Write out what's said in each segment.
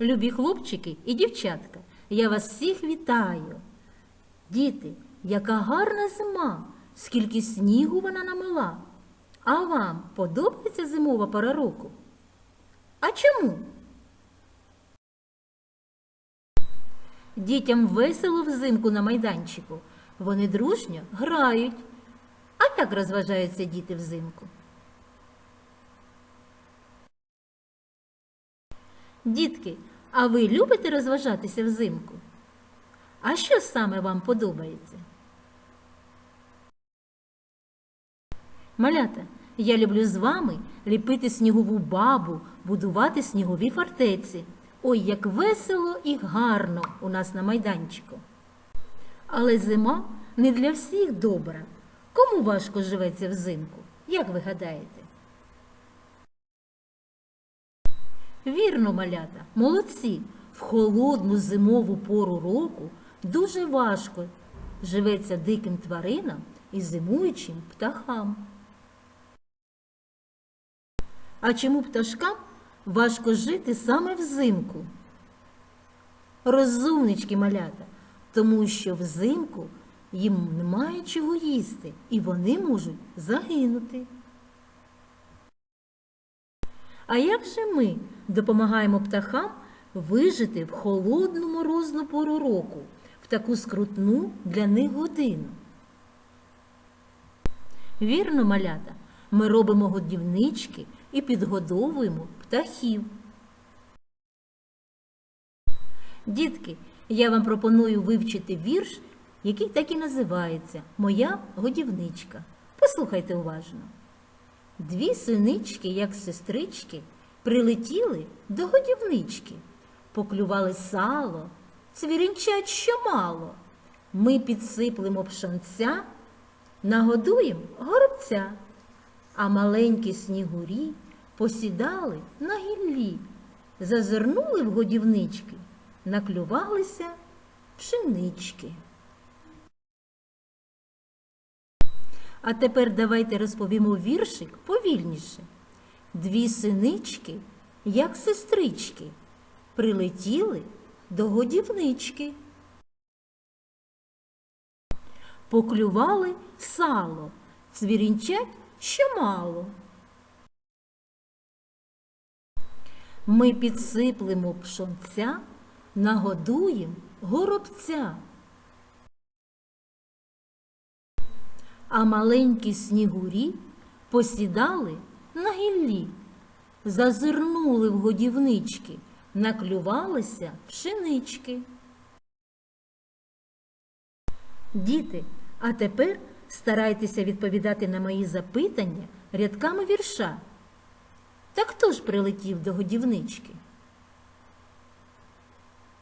Любі хлопчики і дівчатка, я вас всіх вітаю. Діти, яка гарна зима, скільки снігу вона намила. А вам подобається зимова пора року? А чому? Дітям весело взимку на майданчику. Вони дружньо грають. А як розважаються діти взимку? Дітки, а ви любите розважатися взимку? А що саме вам подобається? Малята, я люблю з вами ліпити снігову бабу, будувати снігові фортеці. Ой, як весело і гарно у нас на майданчику. Але зима не для всіх добра. Кому важко живеться взимку? Як ви гадаєте? Вірно, малята, молодці. В холодну зимову пору року дуже важко живеться диким тваринам і зимуючим птахам. А чому пташкам важко жити саме взимку? Розумнички малята, тому що взимку їм немає чого їсти, і вони можуть загинути. А як же ми допомагаємо птахам вижити в холодну морозну пору року, в таку скрутну для них годину? Вірно, малята, ми робимо годівнички і підгодовуємо птахів. Дітки, я вам пропоную вивчити вірш, який так і називається Моя годівничка. Послухайте уважно. Дві синички, як сестрички, прилетіли до годівнички, поклювали сало, цвірінчать що мало. Ми підсиплемо пшонця, нагодуємо горобця, а маленькі снігурі посідали на гіллі, зазирнули в годівнички, наклювалися пшенички. А тепер давайте розповімо віршик повільніше. Дві синички, як сестрички, прилетіли до годівнички. Поклювали сало, цвірінчать що мало. Ми підсиплемо пшонця, нагодуєм горобця. а маленькі снігурі посідали на гіллі, зазирнули в годівнички, наклювалися пшенички. Діти, а тепер старайтеся відповідати на мої запитання рядками вірша. Та хто ж прилетів до годівнички?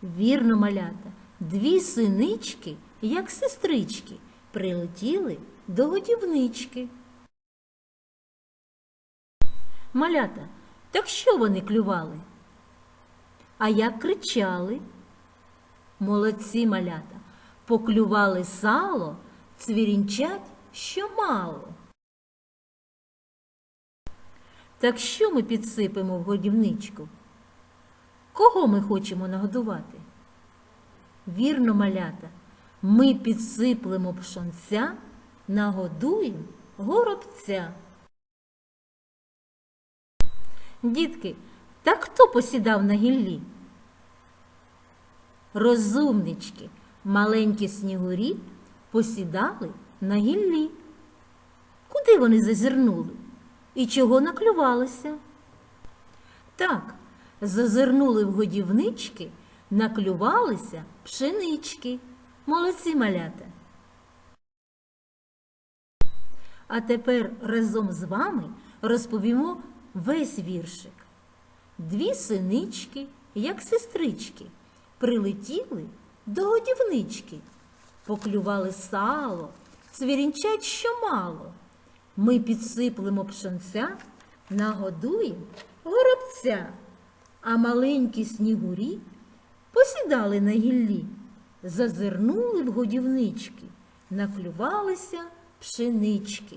Вірно, малята, дві синички, як сестрички, прилетіли до годівнички. Малята, так що вони клювали? А як кричали? Молодці малята, поклювали сало, цвірінчать що мало. Так що ми підсипемо в годівничку? Кого ми хочемо нагодувати? Вірно, малята, ми підсиплемо пшонця, нагодуємо горобця. Дітки, так хто посідав на гіллі? Розумнички, маленькі снігурі посідали на гіллі. Куди вони зазирнули? І чого наклювалися? Так, зазирнули в годівнички, наклювалися пшенички. Молодці малята. А тепер разом з вами розповімо весь віршик. Дві синички, як сестрички, прилетіли до годівнички, поклювали сало, цвірінчать що мало. Ми підсиплемо пшонця, нагодуємо горобця, а маленькі снігурі посідали на гіллі, зазирнули в годівнички, наклювалися пшенички.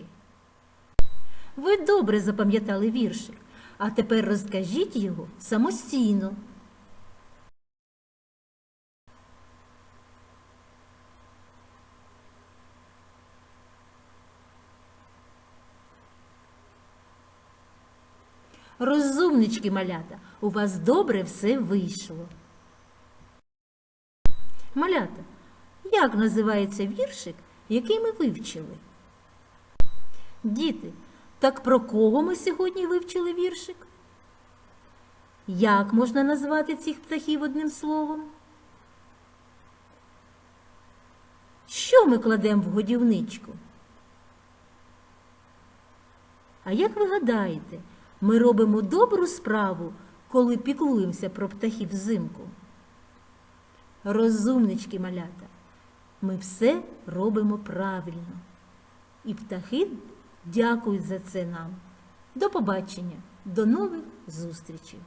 Ви добре запам'ятали віршик, а тепер розкажіть його самостійно. Розумнички малята, у вас добре все вийшло. Малята, як називається віршик, який ми вивчили? Діти так про кого ми сьогодні вивчили віршик? Як можна назвати цих птахів одним словом? Що ми кладемо в годівничку? А як ви гадаєте, ми робимо добру справу, коли піклуємося про птахів взимку? Розумнички малята, ми все робимо правильно. І птахи дякують за це нам. До побачення, до нових зустрічей!